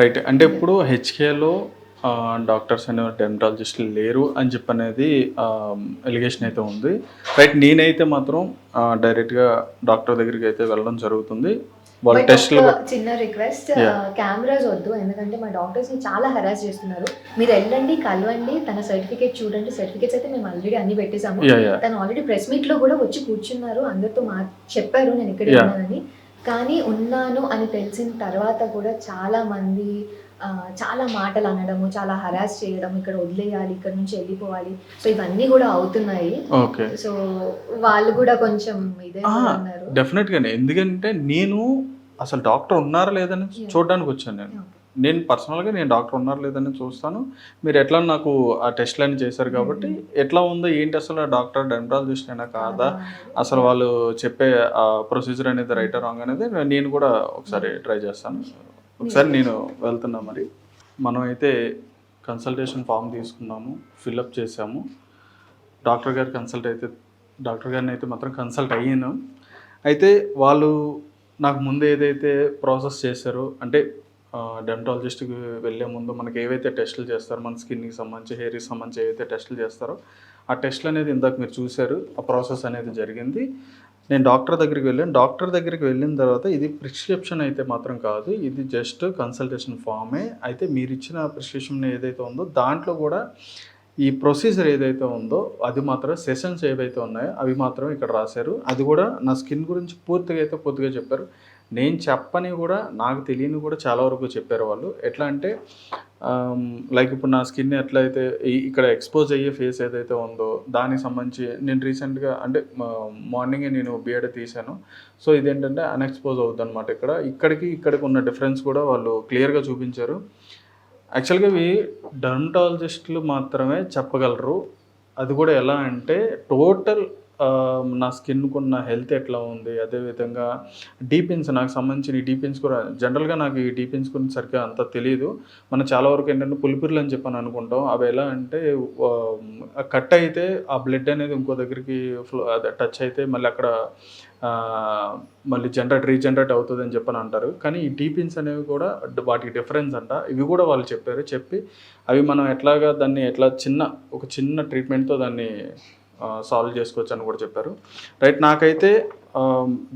Right అంటే ఇప్పుడు హెచ్కేలో doctors అనే డెమటాలజిస్టులు లేరు అని చెప్పి అనేది ఎలిగేషన్ అయితే ఉంది. రైట్ నేనైతే మాత్రం డైరెక్ట్గా డాక్టర్ దగ్గరికి అయితే వెళ్ళడం జరుగుతుంది. వాళ్ళ టెస్ట్లు చిన్న రిక్వెస్ట్ కెమెరాస్ వద్దు. ఎందుకంటే మా డాక్టర్స్ని చాలా హెరాస్ చేస్తున్నారు. మీరు వెళ్ళండి కలవండి తన సర్టిఫికేట్ చూడండి. సర్టిఫికేట్స్ అయితే మేము ఆల్రెడీ అన్ని పెట్టేసాము తను ఆల్రెడీ ప్రెస్ మీట్లో కూడా వచ్చి కూర్చున్నారు. అందరితో మా చెప్పారు నేను ఇక్కడ. ఉన్నానని. కానీ ఉన్నాను అని తెలిసిన తర్వాత కూడా చాలా మంది ఆ, చాలా మాటలు అనడము చాలా హరాస్ చేయడం ఇక్కడ వదిలేయాలి ఇక్కడ నుంచి వెళ్ళిపోవాలి. సో ఇవన్నీ కూడా అవుతున్నాయి. సో వాళ్ళు కూడా కొంచెం ఇదే ఆ, ఉన్నారు డెఫినెట్గానే ఎందుకంటే నేను అసలు డాక్టర్ ఉన్నారా లేదని. చూడడానికి వచ్చాను నేను. నేను పర్సనల్గా నేను డాక్టర్ ఉన్నారా లేదని చూస్తాను. మీరు ఎట్లా నాకు ఆ టెస్ట్లు అని చేశారు కాబట్టి ఎట్లా ఉందో ఏంటి అసలు ఆ డాక్టర్ డెంటాలజిస్ట్ అయినా కాదా? అసలు వాళ్ళు చెప్పే ఆ ప్రొసీజర్ అనేది రైట్ రాంగ్ అనేది నేను కూడా ఒకసారి ట్రై చేస్తాను. ఒకసారి నేను వెళ్తున్నా మరి. మనం అయితే కన్సల్టేషన్ ఫామ్ తీసుకున్నాము ఫిల్అప్ చేసాము డాక్టర్ గారు కన్సల్ట్ అయితే డాక్టర్ గారిని అయితే మాత్రం కన్సల్ట్ అయ్యాను. అయితే వాళ్ళు నాకు ముందు ఏదైతే ప్రాసెస్ చేశారో అంటే డెంటాలజిస్ట్కి వెళ్ళే ముందు మనకి ఏవైతే టెస్టులు చేస్తారో మన స్కిన్కి సంబంధించి హెయిర్కి సంబంధించి ఏవైతే టెస్టులు చేస్తారో ఆ టెస్టులు అనేది ఇందాక మీరు చూశారు ఆ ప్రాసెస్ అనేది జరిగింది. నేను డాక్టర్ దగ్గరికి వెళ్ళాను. డాక్టర్ దగ్గరికి వెళ్ళిన తర్వాత ఇది ప్రిస్క్రిప్షన్ అయితే మాత్రం కాదు ఇది జస్ట్ కన్సల్టేషన్ ఫామే అయితే మీరు ఇచ్చిన ప్రిస్క్రిప్షన్ ఏదైతే ఉందో దాంట్లో కూడా ఈ ప్రొసీజర్ ఏదైతే ఉందో అది మాత్రం సెషన్స్ ఏవైతే ఉన్నాయో అవి మాత్రం ఇక్కడ రాశారు. అది కూడా నా స్కిన్ గురించి పూర్తిగా అయితే పూర్తిగా చెప్పారు. నేను చెప్పని కూడా నాకు తెలియని కూడా చాలా వరకు చెప్పారు వాళ్ళు. ఎట్లా అంటే లైక్ ఇప్పుడు నా స్కిన్ ఎట్లయితే ఇక్కడ ఎక్స్పోజ్ అయ్యే ఫేస్ ఏదైతే ఉందో దానికి సంబంధించి నేను రీసెంట్గా అంటే మార్నింగే నేను బిఎడ్ తీశాను. సో ఇదేంటంటే అన్ఎక్స్పోజ్ అవుతుంది అనమాట ఇక్కడ. ఇక్కడికి ఇక్కడికి ఉన్న డిఫరెన్స్ కూడా వాళ్ళు క్లియర్గా చూపించారు. యాక్చువల్గా ఇవి డర్మటాలజిస్టులు మాత్రమే చెప్పగలరు. అది కూడా ఎలా అంటే టోటల్ నా స్కిన్కు ఉన్న హెల్త్ ఎట్లా ఉంది? అదేవిధంగా డీపిన్స్ నాకు సంబంధించిన ఈ డీపిన్స్ కూడా జనరల్గా నాకు ఈ డీపిన్స్ గురించి సరిగ్గా అంత తెలియదు మనం చాలా వరకు ఏంటంటే పులిపిర్లు అని చెప్పని అనుకుంటాం. అవి ఎలా అంటే కట్ అయితే ఆ బ్లడ్ అనేది ఇంకో దగ్గరికి ఫ్లో అదే టచ్ అయితే మళ్ళీ అక్కడ మళ్ళీ జనరేట్ రీజనరేట్ అవుతుంది అని చెప్పని అంటారు. కానీ ఈ డీపిన్స్ అనేవి కూడా వాటికి డిఫరెన్స్ అంట. ఇవి కూడా వాళ్ళు చెప్పారు చెప్పి అవి మనం ఎట్లాగా దాన్ని ఎట్లా చిన్న ఒక చిన్న ట్రీట్మెంట్తో దాన్ని సాల్వ్ చేసుకోవచ్చు అని కూడా చెప్పారు. రైట్ నాకైతే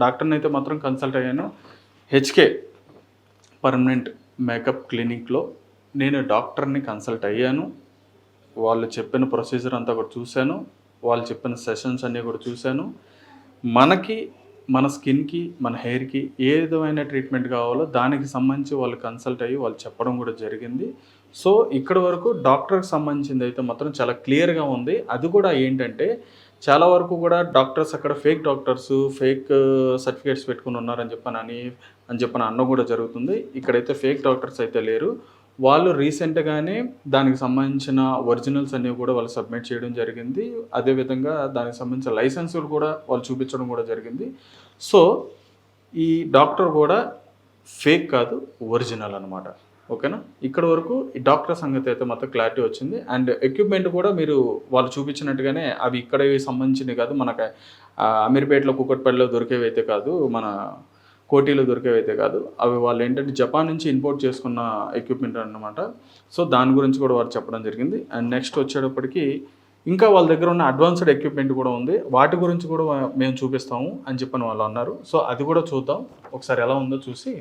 డాక్టర్ని అయితే మాత్రం కన్సల్ట్ అయ్యాను. హెచ్కే పర్మనెంట్ మేకప్ క్లినిక్లో నేను డాక్టర్ని కన్సల్ట్ అయ్యాను. వాళ్ళు చెప్పిన ప్రొసీజర్ అంతా కూడా చూశాను. వాళ్ళు చెప్పిన సెషన్స్ అన్నీ కూడా చూశాను. మనకి మన స్కిన్కి మన హెయిర్కి ఏ విధమైన ట్రీట్మెంట్ కావాలో దానికి సంబంధించి వాళ్ళు కన్సల్ట్ అయ్యి వాళ్ళు చెప్పడం కూడా జరిగింది. సో ఇక్కడ వరకు డాక్టర్కి సంబంధించింది అయితే మాత్రం చాలా క్లియర్గా ఉంది. అది కూడా ఏంటంటే చాలా వరకు కూడా డాక్టర్స్ అక్కడ ఫేక్ డాక్టర్స్ ఫేక్ సర్టిఫికేట్స్ పెట్టుకుని ఉన్నారని చెప్పని అని అని చెప్పని అన్న కూడా జరుగుతుంది. ఇక్కడైతే ఫేక్ డాక్టర్స్ అయితే లేరు. వాళ్ళు రీసెంట్గానే దానికి సంబంధించిన ఒరిజినల్స్ అన్నీ కూడా వాళ్ళు సబ్మిట్ చేయడం జరిగింది. అదేవిధంగా దానికి సంబంధించిన లైసెన్సులు కూడా వాళ్ళు చూపించడం కూడా జరిగింది. సో ఈ డాక్టర్ కూడా ఫేక్ కాదు ఒరిజినల్ అనమాట ఓకేనా? ఇక్కడ వరకు ఈ డాక్టర్ సంగతి అయితే మొత్తం క్లారిటీ వచ్చింది. అండ్ ఎక్విప్మెంట్ కూడా మీరు వాళ్ళు చూపించినట్టుగానే అవి ఇక్కడ సంబంధించినవి కాదు. మనకు అమీర్పేటలో కుక్కట్పల్లిలో దొరికేవి అయితే కాదు మన కోటీలో దొరికేవి అయితే కాదు అవి వాళ్ళు ఏంటంటే జపాన్ నుంచి ఇంపోర్ట్ చేసుకున్న ఎక్విప్మెంట్ అన్నమాట. సో దాని గురించి కూడా వారు చెప్పడం జరిగింది. అండ్ నెక్స్ట్ వచ్చేటప్పటికి ఇంకా వాళ్ళ దగ్గర ఉన్న అడ్వాన్స్డ్ ఎక్విప్మెంట్ కూడా ఉంది. వాటి గురించి కూడా మేము చూపిస్తాము అని చెప్పని వాళ్ళు అన్నారు. సో అది కూడా చూద్దాం. ఒకసారి ఎలా ఉందో చూసి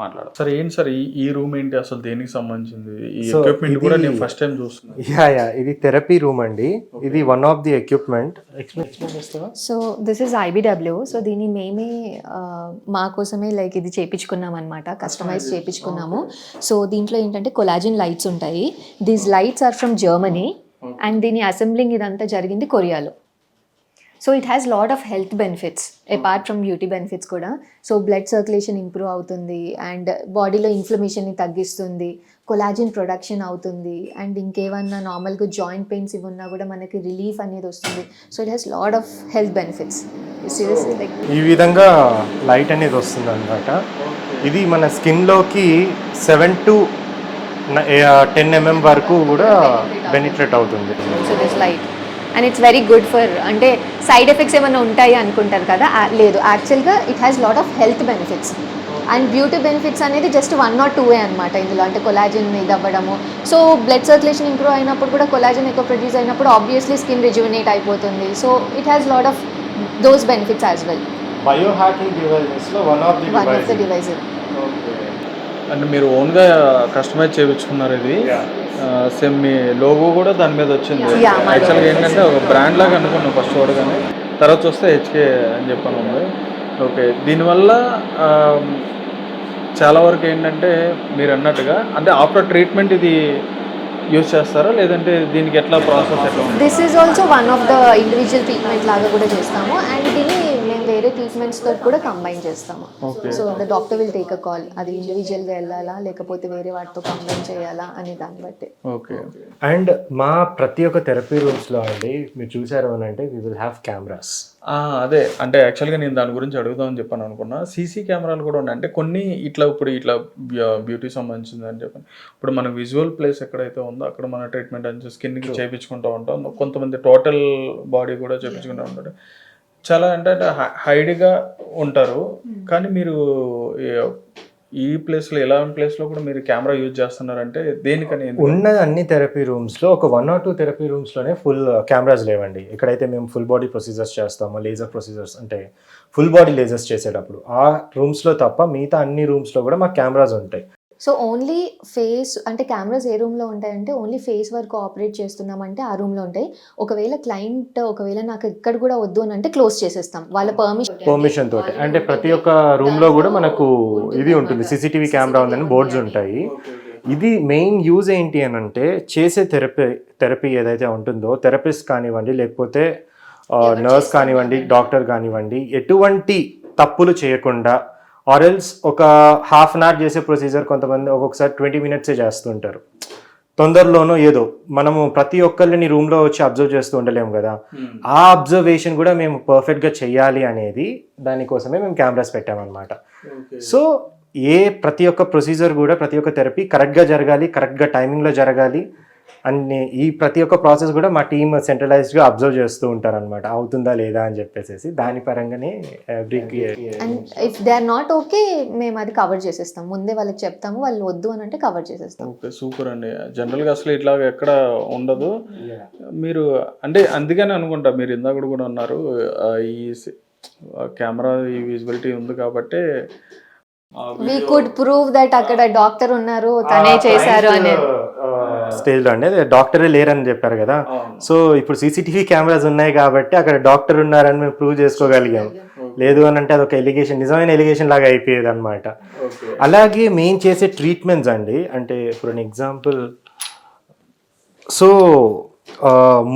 మాట్లాడదాం. సార్ ఏంటి సార్ ఈ రూమ్ ఏంటి అసలు దేనికి సంబంధించింది? ఈ ఎక్విప్మెంట్ కూడా నేను ఫస్ట్ టైం చూస్తున్నాను. యా యా ఇది థెరపీ రూమ్ అండి. ఇది one of the equipment so this is IBW so దీన్ని మేమే మా కోసమే లైక్ ఇది చేపించుకున్నాం అనమాట కస్టమైజ్ చేపించుకున్నాము. సో దీంట్లో ఏంటంటే కొలాజిన్ లైట్స్ ఉంటాయి. These lights are from Germany and దీని అసెంబ్లింగ్ ఇదంతా జరిగింది కొరియాలో. So it has lot of health benefits apart from beauty benefits కూడా. సో బ్లడ్ సర్క్యులేషన్ ఇంప్రూవ్ అవుతుంది అండ్ బాడీలో ఇన్ఫ్లమేషన్ని తగ్గిస్తుంది కొలాజిన్ ప్రొడక్షన్ అవుతుంది అండ్ ఇంకేమన్నా నార్మల్గా జాయింట్ పెయిన్స్ ఇవి ఉన్నా కూడా మనకి రిలీఫ్ అనేది వస్తుంది. So it has lot of health benefits ఈ విధంగా లైట్ అనేది వస్తుంది అనమాట ఇది మన స్కిన్లోకి సెవెన్ టు టెన్ ఎంఎం వరకు కూడా బెనిఫిట్ అవుతుంది. So this light and it's very good for అంటే సైడ్ ఎఫెక్ట్స్ ఏమైనా ఉంటాయి అనుకుంటారు కదా లేదు. యాక్చువల్గా it has lot of health benefits and beauty benefits అనేది just one not two a అనమాట ఇందులో. అంటే కొలాజిన్ ఇది అవ్వడము. సో బ్లడ్ సర్క్యులేషన్ ఇంప్రూవ్ అయినప్పుడు కూడా కొలాజిన్ ఎక్కువ ప్రొడ్యూస్ అయినప్పుడు ఆబ్వియస్లీ స్కిన్ రిజ్యువినేట్ అయిపోతుంది. So it has lot of those benefits as well one of the one of the device devices అంటే మీరు ఓన్గా కస్టమైజ్ చేయించుకున్నారు ఇది. సేమ్ మీ లోగో కూడా దాని మీద వచ్చింది. యాక్చువల్గా ఏంటంటే ఒక బ్రాండ్ లాగా అనుకున్నాం ఫస్ట్ చూడగానే తర్వాత చూస్తే హెచ్కే అని చెప్పాను ఉంది. ఓకే దీనివల్ల చాలా వరకు ఏంటంటే మీరు అన్నట్టుగా అంటే ఆఫ్టర్ ట్రీట్మెంట్ ఇది యూజ్ చేస్తారా? లేదంటే దీనికి ఎట్లా ప్రాసెస్ ఎట్లా ఉంది this is also one of the individual treatment లాగా కూడా చేస్తాము. అండ్ దీన్ని వేరే ట్రీట్మెంట్స్తో కూడా కంబైన్ చేస్తాము. So the doctor will take a call అది ఇండివిజువల్గా వెళ్ళాలా లేకపోతే వేరే వాటితో కంబైన్ చేయాలా అనే దాన్ని బట్టి. ఓకే అండ్ మా ప్రతి ఒక్క థెరపీ రూమ్స్లో అండి మీరు చూసారు అని అంటే వి విల్ హ్యావ్ కెమెరాస్ ఆ, అదే. అంటే యాక్చువల్గా నేను దాని గురించి అడుగుదామని చెప్పాను అనుకున్నా. సీసీ కెమెరాలు కూడా ఉన్నాయి. అంటే కొన్ని ఇట్లా ఇప్పుడు ఇట్లా బ్యూటీ సంబంధించింది అని చెప్పాను. ఇప్పుడు మన విజువల్ ప్లేస్ ఎక్కడైతే ఉందో అక్కడ మన ట్రీట్మెంట్ అని స్కిన్కి చేయించుకుంటూ ఉంటాం. కొంతమంది టోటల్ బాడీ కూడా చేయించుకుంటూ ఉంటారు. చాలా అంటే హైడ్గా ఉంటారు. కానీ మీరు ఈ ప్లేస్లో ఎలాంటి ప్లేస్లో కూడా మీరు కెమెరా యూజ్ చేస్తున్నారంటే దేనికని? ఉన్న అన్ని థెరపీ రూమ్స్లో ఒక వన్ ఆర్ టూ థెరపీ రూమ్స్లోనే ఫుల్ కెమెరాస్ లేవండి. ఎక్కడైతే మేము ఫుల్ బాడీ ప్రొసీజర్స్ చేస్తామో లేజర్ ప్రొసీజర్స్ అంటే ఫుల్ బాడీ లేజర్స్ చేసేటప్పుడు. ఆ రూమ్స్లో తప్ప మిగతా అన్ని రూమ్స్లో కూడా మాకు కెమెరాస్ ఉంటాయి. సో ఓన్లీ ఫేస్ అంటే కెమెరాస్ ఏ రూమ్లో ఉంటాయంటే ఓన్లీ ఫేస్ వరకు ఆపరేట్ చేస్తున్నామంటే ఆ రూమ్లో ఉంటాయి. ఒకవేళ క్లయింట్ ఒకవేళ నాకు ఇక్కడ కూడా వద్దు అని అంటే క్లోజ్ చేసేస్తాం. వాళ్ళ పర్మిషన్ పర్మిషన్ తోటి. అంటే ప్రతి ఒక్క రూమ్లో కూడా మనకు ఇది ఉంటుంది. సీసీటీవీ కెమెరా ఉందని బోర్డ్స్ ఉంటాయి. ఇది మెయిన్ యూజ్ ఏంటి అని అంటే చేసే థెరపీ థెరపీ ఏదైతే ఉంటుందో థెరపిస్ట్ కానివ్వండి లేకపోతే నర్స్ కానివ్వండి డాక్టర్ కానివ్వండి ఎటువంటి తప్పులు చేయకుండా ఆర్ఎల్స్ ఒక హాఫ్ అన్ అవర్ చేసే ప్రొసీజర్ కొంతమంది ఒక్కొక్కసారి ట్వంటీ మినిట్సే చేస్తుంటారు. తొందరలోనో ఏదో మనము ప్రతి ఒక్కరిని రూమ్లో వచ్చి అబ్జర్వ్ చేస్తూ ఉండలేము కదా. ఆ అబ్జర్వేషన్ కూడా మేము పర్ఫెక్ట్గా చెయ్యాలి అనేది దానికోసమే మేము కెమెరాస్ పెట్టామన్నమాట. సో ఏ ప్రతి ఒక్క ప్రొసీజర్ కూడా ప్రతి ఒక్క థెరపీ కరెక్ట్గా జరగాలి కరెక్ట్గా టైమింగ్లో జరగాలి అన్ని ఈ ప్రతి ఒక్క ప్రాసెస్ కూడా మా టీమ్ సెంట్రలైజ్డ్గా అబ్జర్వ్ చేస్తూ ఉంటారు అనమాట అవుతుందా లేదా అని చెప్పేసి దాని పరంగానే every and if they are not okay మేము అది కవర్ చేసేస్తాం. ముందే వాళ్ళకి చెప్తాము వాళ్ళు వద్దు అని అంటే కవర్ చేసేస్తాం. ఓకే సూపర్ అండి. జనరల్గా అసలు ఇట్లా ఎక్కడ ఉండదు. మీరు అంటే అందుకని అనుకుంటా మీరు ఇందాక కూడా అన్నారు ఆ, ఈ కెమెరా ఈ విజిబిలిటీ ఉంది కాబట్టి వీ కుడ్ ప్రూవ్ దట్ అక్కడ డాక్టర్ ఉన్నారు తనే చేశారు అనేది. స్టేజ్లో అండి డాక్టరే లేరని చెప్పారు కదా. సో ఇప్పుడు సీసీటీవీ కెమెరాస్ ఉన్నాయి కాబట్టి అక్కడ డాక్టర్ ఉన్నారని మేము ప్రూవ్ చేసుకోగలిగాం. లేదు అని అంటే అదొక ఎలిగేషన్ నిజమైన ఎలిగేషన్ లాగా అయిపోయేది అనమాట అలాగే మెయిన్ చేసే ట్రీట్మెంట్స్ అండి అంటే for an example so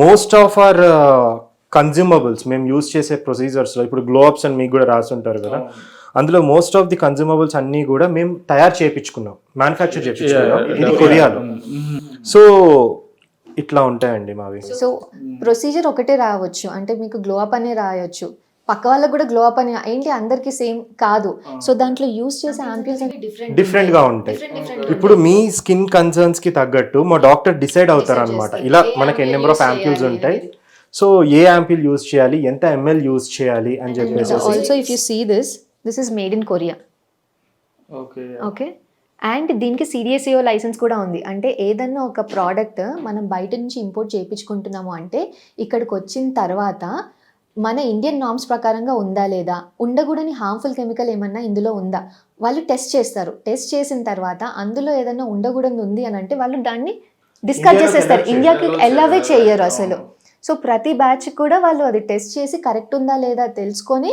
most of our consumables మేము యూజ్ చేసే ప్రొసీజర్స్లో ఇప్పుడు గ్లోబ్స్ అని మీకు కూడా రాసి ఉంటారు కదా అందులో మోస్ట్ ఆఫ్ ది కన్జ్యూమబుల్స్ అన్నీ కూడా మేము తయారు చేయించుకున్నాం. మ్యానుఫ్యాక్చర్ చేయించుకున్నాం. ఇది కొరియాలో. సో ఇట్లా ఉంటాయండి మావి. సో ప్రొసీజర్ ఒకటే రావచ్చు. అంటే మీకు గ్లో అప్ అనే రాయొచ్చు. పక్క వాళ్ళకి కూడా గ్లో అప్ అని ఏంటి అందరికి సేమ్ కాదు. సో దాంట్లో యూస్ చేసే ఆంపిల్స్ అంటే డిఫరెంట్ డిఫరెంట్గా ఉంటాయి. ఇప్పుడు మీ స్కిన్ కన్సర్న్స్కి తగ్గట్టు మా డాక్టర్ డిసైడ్ అవుతారు అనమాట ఇలా మనకి ఎన్ని నెంబర్ ఆఫ్ యాంపిల్స్ ఉంటాయి? సో ఏ యాంపిల్ యూజ్ చేయాలి? ఎంత ఎంఎల్ యూజ్ చేయాలి? అని చెప్పేసి also if you see this this is made in Korea okay and దీనికి సిడిఎస్ఈఓ లైసెన్స్ కూడా ఉంది. అంటే ఏదన్నా ఒక ప్రోడక్ట్ మనం బయట నుంచి ఇంపోర్ట్ చేయించుకుంటున్నాము అంటే ఇక్కడికి వచ్చిన తర్వాత మన ఇండియన్ నామ్స్ ప్రకారంగా ఉందా లేదా? ఉండకూడని హార్మ్ఫుల్ కెమికల్ ఏమన్నా ఇందులో ఉందా? వాళ్ళు టెస్ట్ చేస్తారు. టెస్ట్ చేసిన తర్వాత అందులో ఏదైనా ఉండకూడదు ఉంది అని అంటే వాళ్ళు దాన్ని డిస్కస్ చేసేస్తారు. ఇండియాకి ఎల్లవే చేయరు అసలు. సో ప్రతి బ్యాచ్ కూడా వాళ్ళు అది టెస్ట్ చేసి కరెక్ట్ ఉందా లేదా తెలుసుకొని